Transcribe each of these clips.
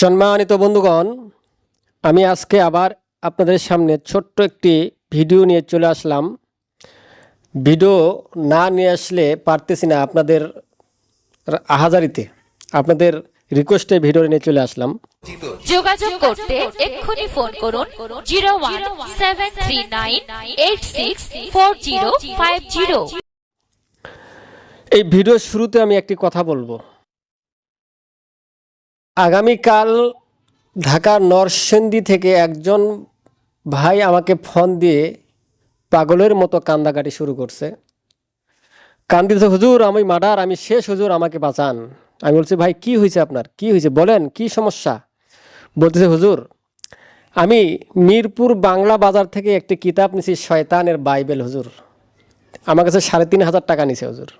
সম্মানিত বন্ধুগণ আমি আজকে আবার আপনাদের সামনে ছোট্ট একটি ভিডিও নিয়ে চলে আসলাম। ভিডিও না নিয়ে আসলে পারতেছি না আপনাদের আহাজারিতে আপনাদের রিকোয়েস্টে ভিডিও নিয়ে চলে আসলাম। যোগাযোগ করতে এক্ষুনি ফোন করুন zero one seven three nine eight six four zero five zero. এই ভিডিওর শুরুতে আমি একটি কথা বলব। আগামীকাল ঢাকার নরসিংদী থেকে একজন ভাই আমাকে ফোন দিয়ে পাগলের মতো কান্দাকাটি শুরু করছে। কান্দিতে, হুজুর, আমি মার্ডার, আমি শেষ, হুজুর, আমাকে বাঁচান। আমি বলছি, ভাই, কি হয়েছে আপনার? কি হয়েছে? বলেন, কি সমস্যা? বলতেছে, হুজুর, আমি মিরপুর বাংলা বাজার থেকে একটি কিতাব নিছি, শয়তানের বাইবেল, হুজুর। আমার কাছে সাড়ে তিন হাজার টাকা নিছে, হুজুর।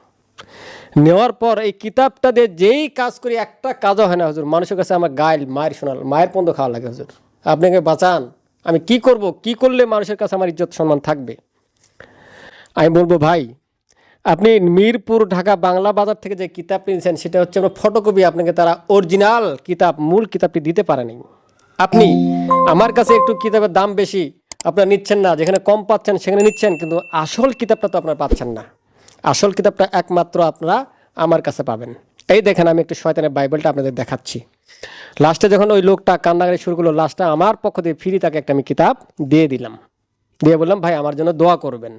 নেওয়ার পর এই কিতাবটা দিয়ে যেই কাজ করি, একটা কাজও হয় না হুজুর। মানুষের কাছে আমার গাইল মায়ের শোনাল মায়ের পন্দ খাওয়া লাগে হুজুর। আপনাকে বাঁচান। আমি কি করব? কি করলে মানুষের কাছে আমার ইজ্জত সম্মান থাকবে? আমি বলব, ভাই, আপনি মিরপুর, ঢাকা, বাংলা বাজার থেকে যে কিতাব নিয়েছেন সেটা হচ্ছে আমার ফটোকপি আপনাকে তারা অরিজিনাল কিতাব, মূল কিতাবটি দিতে পারেনি আপনি আমার কাছে একটু কিতাবের দাম বেশি, আপনারা নিচ্ছেন না। যেখানে কম পাচ্ছেন, সেখানে নিচ্ছেন, কিন্তু আসল কিতাবটা তো আপনারা পাচ্ছেন না। আসল কিতাবটা একমাত্র আপনারা আমার কাছে পাবেন। এই দেখেন আমি একটু শয়তানের বাইবেলটা আপনাদের দেখাচ্ছি। লাস্টে যখন ওই লোকটা কান্নাকারি শুরু করল, লাস্টে আমার পক্ষ থেকে ফ্রি তাকে একটা আমি কিতাব দিয়ে দিলাম। দিয়ে বললাম, ভাই, আমার জন্য দোয়া করবেন।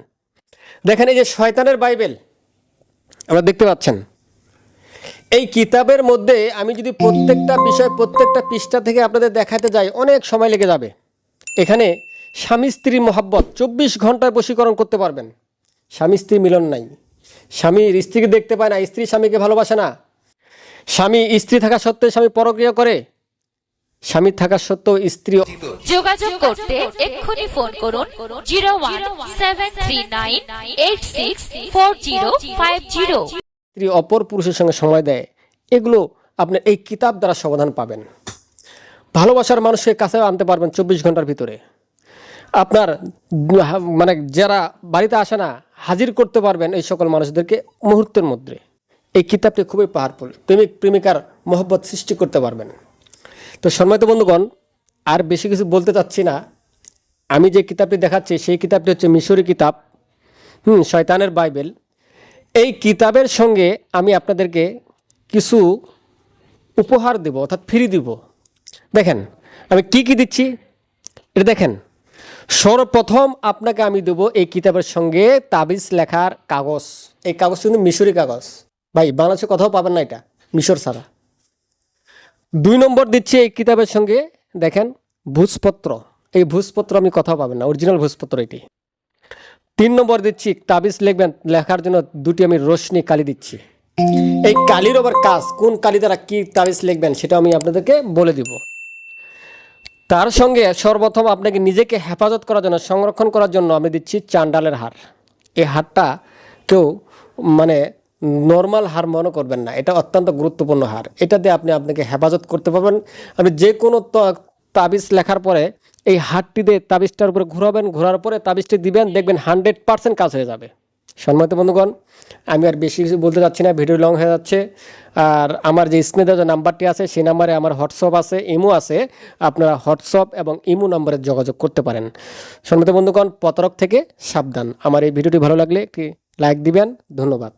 দেখেন এই যে শয়তানের বাইবেল আমরা দেখতে পাচ্ছেন? এই কিতাবের মধ্যে আমি যদি প্রত্যেকটা বিষয় প্রত্যেকটা পৃষ্ঠা থেকে আপনাদের দেখাতে যাই, অনেক সময় লেগে যাবে। এখানে স্বামী স্ত্রী মহাব্বত, চব্বিশ ঘন্টায় বশীকরণ করতে পারবেন। স্বামী স্ত্রী মিলন নাই। স্বামী স্ত্রীকে দেখতে পায় না স্ত্রী স্বামীকে ভালোবাসে না। স্বামী স্ত্রী থাকা সত্ত্বেও স্বামী পরক্রিয়া করে। স্বামী থাকা সত্ত্বেও স্ত্রী যোগাযোগ করতে এক্ষুনি ফোন করুন zero one seven three nine eight six four zero five zero. স্ত্রী অপর পুরুষের সঙ্গে সময় দেয়। এগুলো আপনার এই কিতাব দ্বারা সমাধান পাবেন। ভালোবাসার মানুষকে কাছে আনতে পারবেন চব্বিশ ঘণ্টার ভিতরে। আপনার মানে যারা বাড়িতে আসে না হাজির করতে পারবেন এই সকল মানুষদেরকে মুহূর্তের মধ্যে। এই কিতাবটি খুবই পাওয়ারফুল প্রেমিক, প্রেমিকার মহব্বত সৃষ্টি করতে পারবেন। তো সম্মানিত বন্ধুগণ, আর বেশি কিছু বলতে চাচ্ছি না। আমি যে কিতাবটি দেখাচ্ছি, সেই কিতাবটি হচ্ছে মিশরি কিতাব, হুম, শয়তানের বাইবেল। এই কিতাবের সঙ্গে আমি আপনাদেরকে কিছু উপহার দেব, অর্থাৎ ফ্রি দিব। দেখেন, আমি কি কি দিচ্ছি? এটা দেখেন সর্বপ্রথম আপনাকে আমি দেবো এই কিতাবের সঙ্গে তাবিজ লেখার কাগজ। এই কাগজ কিন্তু মিশরি কাগজ। ভাই, বাংলাদেশে কোথাও পাবেন না এটা, মিশর ছাড়া। দুই নম্বর দিচ্ছি এই কিতাবের সঙ্গে, দেখেন, ভূজপত্র। এই ভূজপত্র আমি কোথাও পাবেন না, অরিজিনাল ভূজপত্র এটি। তিন নম্বর দিচ্ছি, তাবিজ লিখবেন, লেখার জন্য দুটি আমি রোশনি কালি দিচ্ছি। এই কালির আবার কাজ, কোন কালি দ্বারা কি তাবিজ লিখবেন সেটা আমি আপনাদেরকে বলে দিব। তার সঙ্গে সর্বপ্রথম আপনাকে নিজেকে হেফাজত করার জন্য, সংরক্ষণ করার জন্য আমি দিচ্ছি চান্ডালের হার। এই হারটা কেউ মানে নর্মাল হার মনে করবেন না। এটা অত্যন্ত গুরুত্বপূর্ণ হার। এটা দিয়ে আপনি আপনাকে হেফাজত করতে পারবেন। আপনি যে কোনো তাবিজ লেখার পরে এই হারটি দিয়ে তাবিজটার উপরে ঘোরাবেন, ঘোরার পরে তাবিজটি দিবেন, দেখবেন হান্ড্রেড পার্সেন্ট কাজ হয়ে যাবে। সম্মানিত বন্ধুগণ, আমি আর বেশি কিছু বলতে চাচ্ছি না, ভিডিও লং হয়ে যাচ্ছে। আর আমার যে স্ক্রিনে যে নাম্বারটি আছে, সেই নাম্বারে আমার হোয়াটসঅ্যাপ আছে, ইমো আছে, আপনারা হোয়াটসঅ্যাপ এবং ইমো নম্বরে যোগাযোগ করতে পারেন। সম্মানিত বন্ধুগণ পতরক থেকে সাবধান। আমার এই ভিডিওটি ভালো লাগলে একটি লাইক দিবেন, ধন্যবাদ।